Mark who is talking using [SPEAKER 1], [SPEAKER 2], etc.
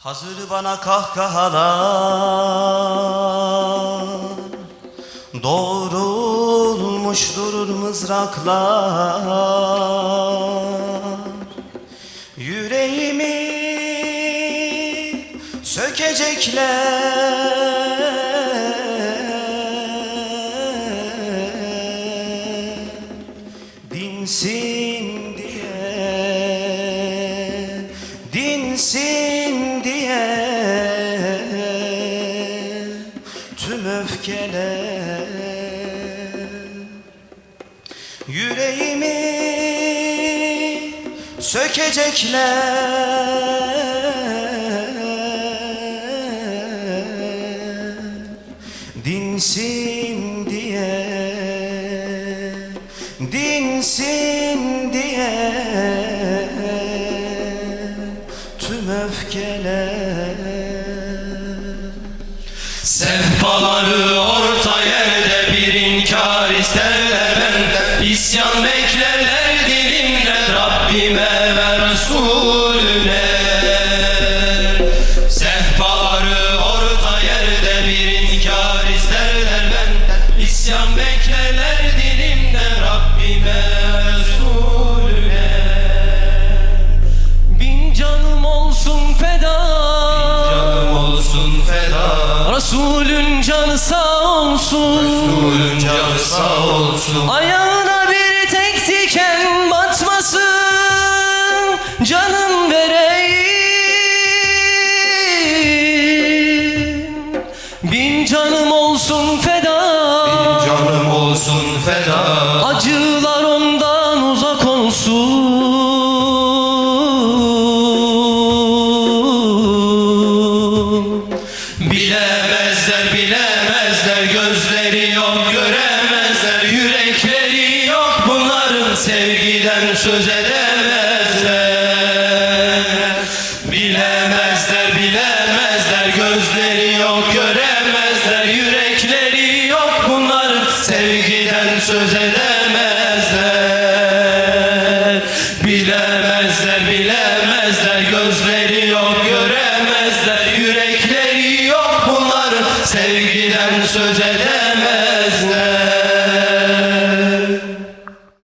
[SPEAKER 1] Hazır bana kahkahalar. Doğrulmuş durur mızraklar. Yüreğimi sökecekler. Dinsin diye Dinsin Tüm öfkeler Yüreğimi sökecekler. Dinsin diye Dinsin diye. Tüm öfkeler
[SPEAKER 2] Sehpaları orta yerde bir inkar isterler benden. İsyan beklerler dilimde Rabbime ve Resulüne Sehpaları orta yerde bir inkar isterler benden. İsyan beklerler dilimde Rabbime Resulüne
[SPEAKER 3] Bin canım olsun feda.
[SPEAKER 2] Canım olsun feda.
[SPEAKER 3] Resulün canı sağ olsun.
[SPEAKER 2] Resulün canı sağ olsun.
[SPEAKER 3] Ayağına bir tek diken batmasın. Canım vereyim. Bin canım olsun feda.
[SPEAKER 2] Canım olsun feda gözleri yok göremezler yürekleri yok. Bunların sevgiden söz edemezler. Bilemezler bilemezler. Gözleri yok göremezler yürekleri yok. Bunların sevgiden söz edemezler söz edemezler.